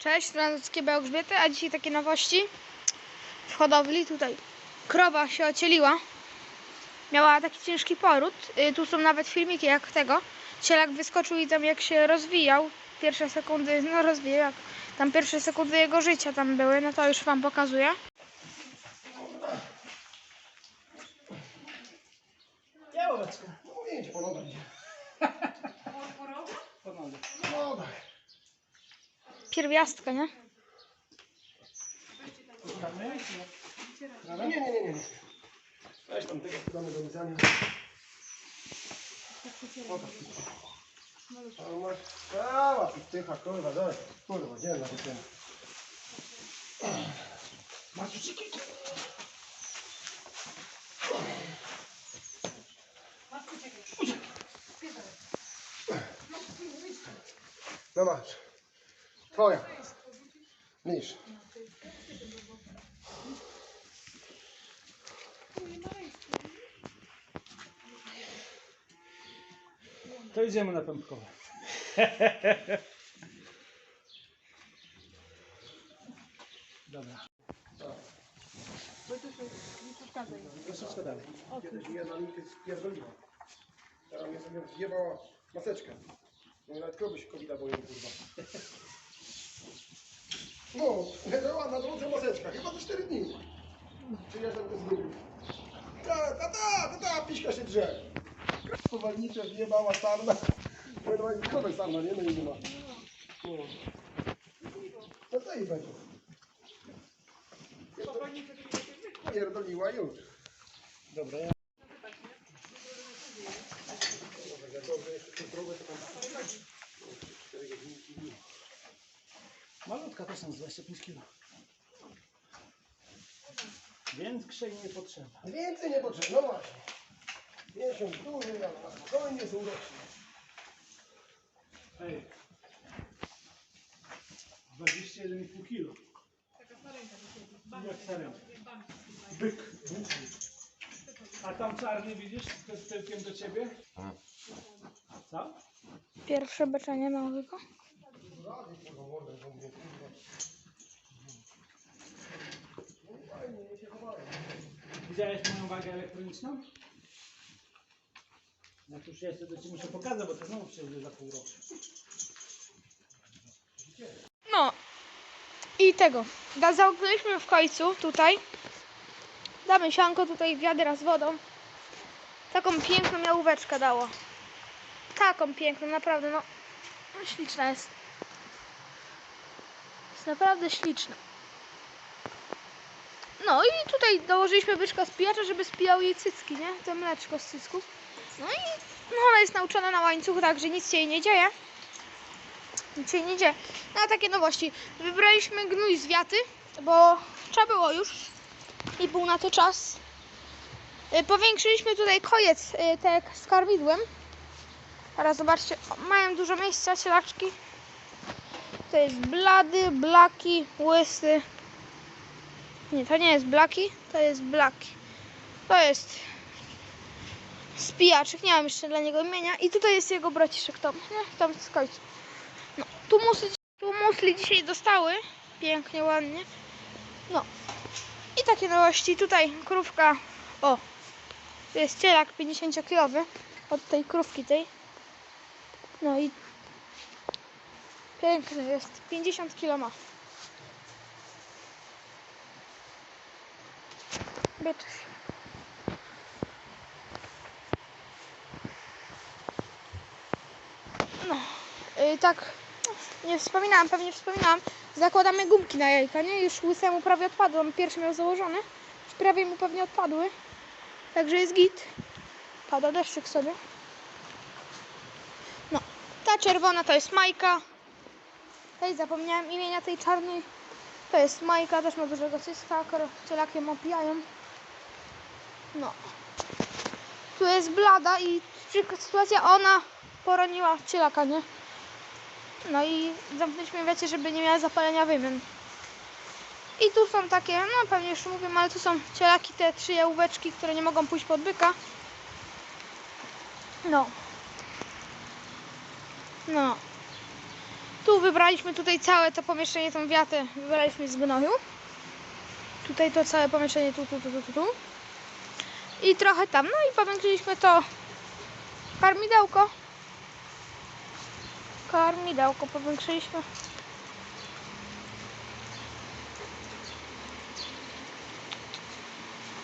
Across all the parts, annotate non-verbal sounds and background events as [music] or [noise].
Cześć, Stranockie Bełgrzbiety, a dzisiaj takie nowości w hodowli. Tutaj krowa się ocieliła. Miała taki ciężki poród. Y, Tu są nawet filmiki jak tego. Cielak wyskoczył i tam jak się rozwijał. Pierwsze sekundy, no rozwijał, jak tam pierwsze sekundy jego życia tam były, no to już wam pokazuję. Nie, Łowecka. No mówię ci, po nogach. Po nogę. Po nogach. Pierwiastka, nie? Nie, nie, nie, nie. Weź tam tego damy do lizania. Pokaż. A masz... Cała tu tycha, kurwa, daj. Kurwa, gdzie na tym? Masz uczyki? No masz. Twoja. Widzisz. To idziemy na pępkowe. Dobra. Troszeczkę dalej. Kiedyś mnie na linkę spierdoliła. Teraz mnie sobie wjebała maseczkę. No nawet krowy się covid boją, kurwa. [laughs] No, leżała na drodze maseczka, chyba za 4 dni. Przyjeżdżam to zgubił. Ta, ta, ta, ta, ta, piśka się drze. Kowalnicze wjebała sarna. No normalnie krowę sarna, nie? No i nie ma. No. No to i będzie. Pierdoliła już. Dobra, ja... Dobrze jeszcze krowę, to tam... Malutka to są z 25 kg. Większej nie potrzeba. Więcej nie potrzeba, no właśnie. Miesiąc duży, ale na spokojnie są rocznie. Ej. 21,5 kg. Jak sarenka. Byk. A tam czarny widzisz z tyłkiem do ciebie? Co? Pierwsze beczenie małego. Rady, kurwa, mordę, że mówię, kurwa. No fajnie, nie się chowałem. Widziałeś moją wagę elektroniczną? Jak już jest, to ci muszę pokazać, bo to znowu przyjdzie za pół roku. No i tego. Da- w końcu tutaj. Damy sianko tutaj wiadra z wodą. Taką piękną jałóweczkę dało. Taką piękną, naprawdę, no śliczna jest. Jest naprawdę śliczna. No i tutaj dołożyliśmy byczka spijacza, żeby spijał jej cycki, nie? To mleczko z cycków. No i no ona jest nauczona na łańcuchu, także nic się jej nie dzieje. Nic się jej nie dzieje. No a takie nowości. Wybraliśmy gnój z wiaty, bo trzeba było już. I był na to czas. Y, Powiększyliśmy tutaj kojec tak z karmidłem. Teraz zobaczcie, mają dużo miejsca sielaczki. To jest blady, blaki, łysy. Nie, to nie jest blaki, to jest blaki. To jest spijaczek, nie mam jeszcze dla niego imienia. I tutaj jest jego braciszek Tom, nie? Tam z końca. No, tu musli, tu musli dzisiaj dostały. Pięknie, ładnie. No. I takie nowości. Tutaj krówka. O. To jest cielak 50-kilowy. Od tej krówki tej. No i piękny jest. 50 kilo ma. Bycz. No. Yy, tak. Nie wspominałam, pewnie wspominałam. Zakładamy gumki na jajka, nie? Już łysemu prawie odpadły. On pierwszy miał założony. Już prawie mu pewnie odpadły. Także jest git. Pada deszczyk sobie. No. Ta czerwona to jest Majka. Tej zapomniałem imienia tej czarnej. To jest Majka, też ma dużego cyska. Cielakiem opijają. No. Tu jest blada i sytuacja ona poroniła cielaka, nie? No i zamknęliśmy wiecie, żeby nie miała zapalenia wymian. I tu są takie, no pewnie już mówię, ale tu są cielaki, te trzy jałóweczki, które nie mogą pójść pod byka. No. No. Tu wybraliśmy tutaj całe to pomieszczenie, tą wiatę wybraliśmy z gnoju. Tutaj to całe pomieszczenie tu, tu, tu, tu, tu, tu. I trochę tam. No i powiększyliśmy to karmidełko. Karmidełko powiększyliśmy.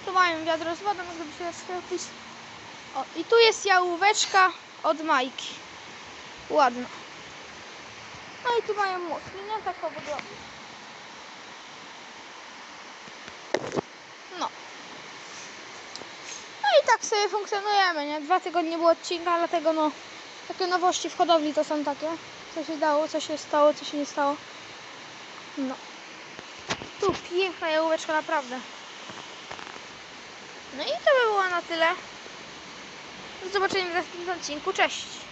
Tu mają wiadro z wodą, gdyby się sklepić. O, i tu jest jałóweczka od Majki. Ładna. No i tu mają muszli, nie? Tak to wygląda. No. Tak sobie funkcjonujemy, nie? Dwa tygodnie było odcinka, dlatego no takie nowości w hodowli to są takie. Co się dało, co się stało, co się nie stało. No. Tu piękna jałóweczka, naprawdę. No i to by było na tyle. Do zobaczenia w następnym odcinku. Cześć!